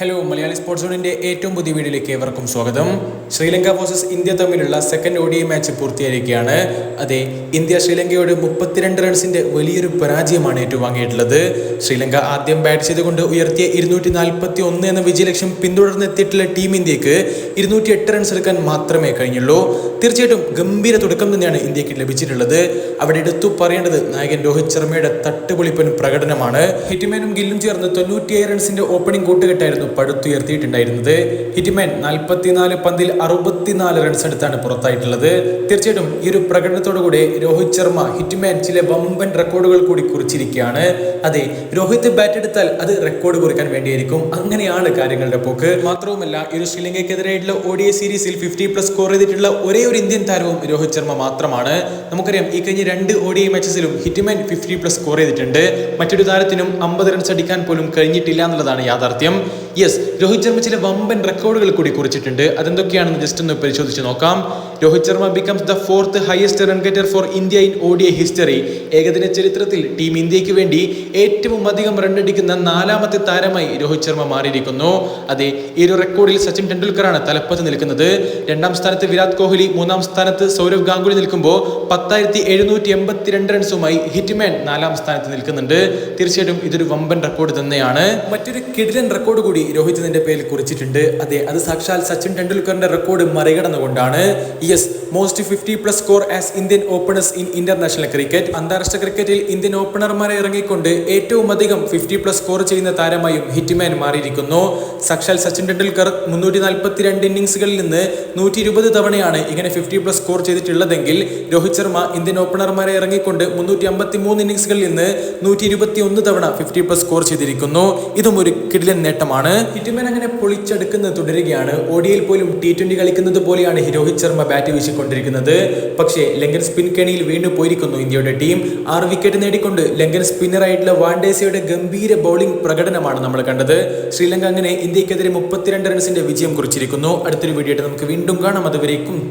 Hello Malayali sports സോണിന്റെ ഏറ്റവും പുതിയ വീഡിയോയിലേക്ക് ഏവർക്കും സ്വാഗതം. ശ്രീലങ്ക വേഴ്സസ് ഇന്ത്യ തമ്മിലുള്ള സെക്കൻഡ് ഒ മാച്ച് പൂർത്തിയായിരിക്കുകയാണ്. അതെ ഇന്ത്യ ശ്രീലങ്കയോട് മുപ്പത്തിരണ്ട് റൺസിന്റെ വലിയൊരു പരാജയമാണ് ഏറ്റുവാങ്ങിയിട്ടുള്ളത്. ശ്രീലങ്ക ആദ്യം ബാറ്റ് ചെയ്തുകൊണ്ട് ഉയർത്തിയ ഇരുന്നൂറ്റി നാൽപ്പത്തി ഒന്ന് എന്ന വിജയലക്ഷ്യം പിന്തുടർന്നെത്തിയിട്ടുള്ള ടീം ഇന്ത്യയ്ക്ക് ഇരുന്നൂറ്റി എട്ട് റൺസ് എടുക്കാൻ മാത്രമേ കഴിഞ്ഞുള്ളൂ. തീർച്ചയായിട്ടും ഗംഭീര തുടക്കം തന്നെയാണ് ഇന്ത്യയ്ക്ക് ലഭിച്ചിട്ടുള്ളത്. അവിടെ എടുത്തു പറയേണ്ടത് നായകൻ രോഹിത് ശർമ്മയുടെ തട്ടുപൊളിപ്പൻ പ്രകടനമാണ്. ഹിറ്റ്മാനും ഗില്ലും ചേർന്ന് തൊണ്ണൂറ്റിയേഴ് റൺസിന്റെ ഓപ്പണിംഗ് കൂട്ടുകെട്ടായിരുന്നു പടുത്തുയർത്തിയിട്ടുണ്ടായിരുന്നത്. ഹിറ്റ്മാൻ നാൽപ്പത്തിനാല് പന്തിൽ അറുപത്തിനാല് റൺസ് എടുത്താണ് പുറത്തായിട്ടുള്ളത്. തീർച്ചയായിട്ടും ഈ ഒരു പ്രകടനത്തോടുകൂടി രോഹിത് ശർമ്മ ഹിറ്റ്മാൻ ചില വമ്പൻ റെക്കോർഡുകൾ കൂടി കുറിച്ചിരിക്കുകയാണ്. അതെ രോഹിത് ബാറ്റ് എടുത്താൽ അത് റെക്കോർഡ് കുറിക്കാൻ വേണ്ടിയായിരിക്കും. അങ്ങനെയാണ് കാര്യങ്ങളുടെ പോക്ക്. മാത്രവുമല്ല ഈ ഒരു ശ്രീലങ്കയ്ക്കെതിരായിട്ടുള്ള ഒ ഡി സീരീസിൽ ഫിഫ്റ്റി പ്ലസ് സ്കോർ ചെയ്തിട്ടുള്ള ഒരേ ഒരു ഇന്ത്യൻ താരവും രോഹിത് ശർമ്മ മാത്രമാണ്. നമുക്കറിയാം ഈ കഴിഞ്ഞ രണ്ട് ഒ ഡി മാച്ചസിലും ഹിറ്റ്മാൻ ഫിഫ്റ്റി പ്ലസ് സ്കോർ ചെയ്തിട്ടുണ്ട്. മറ്റൊരു താരത്തിനും അമ്പത് റൺസ് അടിക്കാൻ പോലും കഴിഞ്ഞിട്ടില്ല എന്നുള്ളതാണ് യാഥാർത്ഥ്യം. യെസ് രോഹിത് ശർമ്മ ചില വമ്പൻ റെക്കോർഡുകൾ കൂടി കുറിച്ചിട്ടുണ്ട്. അതെന്തൊക്കെയാണെന്ന് ജസ്റ്റ് ഒന്ന് പരിശോധിച്ച് നോക്കാം. Rohit Sharma becomes the fourth highest run getter for India in O D history ഏകദിന ചരിത്രത്തിൽ ടീം ഇന്ത്യയ്ക്ക് വേണ്ടി ഏറ്റവും അധികം റണ്ണടിക്കുന്ന നാലാമത്തെ താരമായി രോഹിത് ശർമ്മ മാറിയിരിക്കുന്നു. അതെ ഈ ഒരു റെക്കോർഡിൽ സച്ചിൻ ടെണ്ടുൽക്കറാണ് തലപ്പത്ത് നിൽക്കുന്നത്. രണ്ടാം സ്ഥാനത്ത് വിരാട് കോഹ്ലി മൂന്നാം സ്ഥാനത്ത് സൗരവ് ഗാംഗുലി നിൽക്കുമ്പോൾ പത്തായിരത്തി എഴുന്നൂറ്റി എൺപത്തിരണ്ട് റൺസുമായി ഹിറ്റ്മാൻ നാലാം സ്ഥാനത്ത് നിൽക്കുന്നുണ്ട്. തീർച്ചയായിട്ടും ഇതൊരു വമ്പൻ റെക്കോർഡ് തന്നെയാണ്. മറ്റൊരു കിടിലൻ റെക്കോർഡ് കൂടി രോഹിത് ഇതിന്റെ പേരിൽ കുറിച്ചിട്ടുണ്ട്. അതെ അത് സാക്ഷാൽ സച്ചിൻ ടെണ്ടുൽക്കറിന്റെ record മറികടന്നുകൊണ്ടാണ്. Yes most fifty plus score as Indian openers in international cricket അന്താരാഷ്ട്ര ക്രിക്കറ്റിൽ ഇന്ത്യൻ ഓപ്പണർമാരെ ഇറങ്ങിക്കൊണ്ട് ഏറ്റവും അധികം ഫിഫ്റ്റി പ്ലസ് സ്കോർ ചെയ്യുന്ന താരമായും ഹിറ്റ്മാൻ മാറിയിരിക്കുന്നു. സക്ഷാൽ സച്ചിൻ ടെണ്ടുൽക്കർ മുന്നൂറ്റി നാൽപ്പത്തിരണ്ട് ഇന്നിംഗ്സുകളിൽ നിന്ന് നൂറ്റി ഇരുപത് തവണയാണ് ഇങ്ങനെ ഫിഫ്റ്റി പ്ലസ് സ്കോർ ചെയ്തിട്ടുള്ളതെങ്കിൽ രോഹിത് ശർമ്മ ഇന്ത്യൻ ഓപ്പണർമാരെ ഇറങ്ങിക്കൊണ്ട് മുന്നൂറ്റി അമ്പത്തി മൂന്ന് ഇന്നിംഗ്സുകളിൽ നിന്ന് നൂറ്റി ഇരുപത്തി ഒന്ന് തവണ ഫിഫ്റ്റി പ്ലസ് സ്കോർ ചെയ്തിരിക്കുന്നു. ഇതും ഒരു കിടിലൻ നേട്ടമാണ്. ഹിറ്റ്മാൻ അങ്ങനെ പൊളിച്ചെടുക്കുന്നത് തുടരുകയാണ്. ഓഡിയയിൽ പോലും ടി ട്വന്റി കളിക്കുന്നത് പോലെയാണ് രോഹിത് ശർമ്മ ബാറ്റ് വീശിക്കൊണ്ടിരിക്കുന്നത് പക്ഷേ ലങ്കൻ സ്പിൻ കെണിയിൽ വീണ്ടും പോയിരിക്കുന്നു ഇന്ത്യയുടെ ടീം. ആറ് വിക്കറ്റ് നേടിക്കൊണ്ട് ലങ്കൻ സ്പിന്നറായിട്ടുള്ള വാൻഡേസയുടെ ഗംഭീര ബൗളിംഗ് പ്രകടനമാണ് നമ്മൾ കണ്ടത്. ശ്രീലങ്ക അങ്ങനെ ഇന്ത്യക്കെതിരെ മുപ്പത്തിരണ്ട് റൺസിന്റെ വിജയം കുറിച്ചിരിക്കുന്നു. അടുത്തൊരു വീഡിയോ നമുക്ക് വീണ്ടും കാണാം. അതുവരേക്കും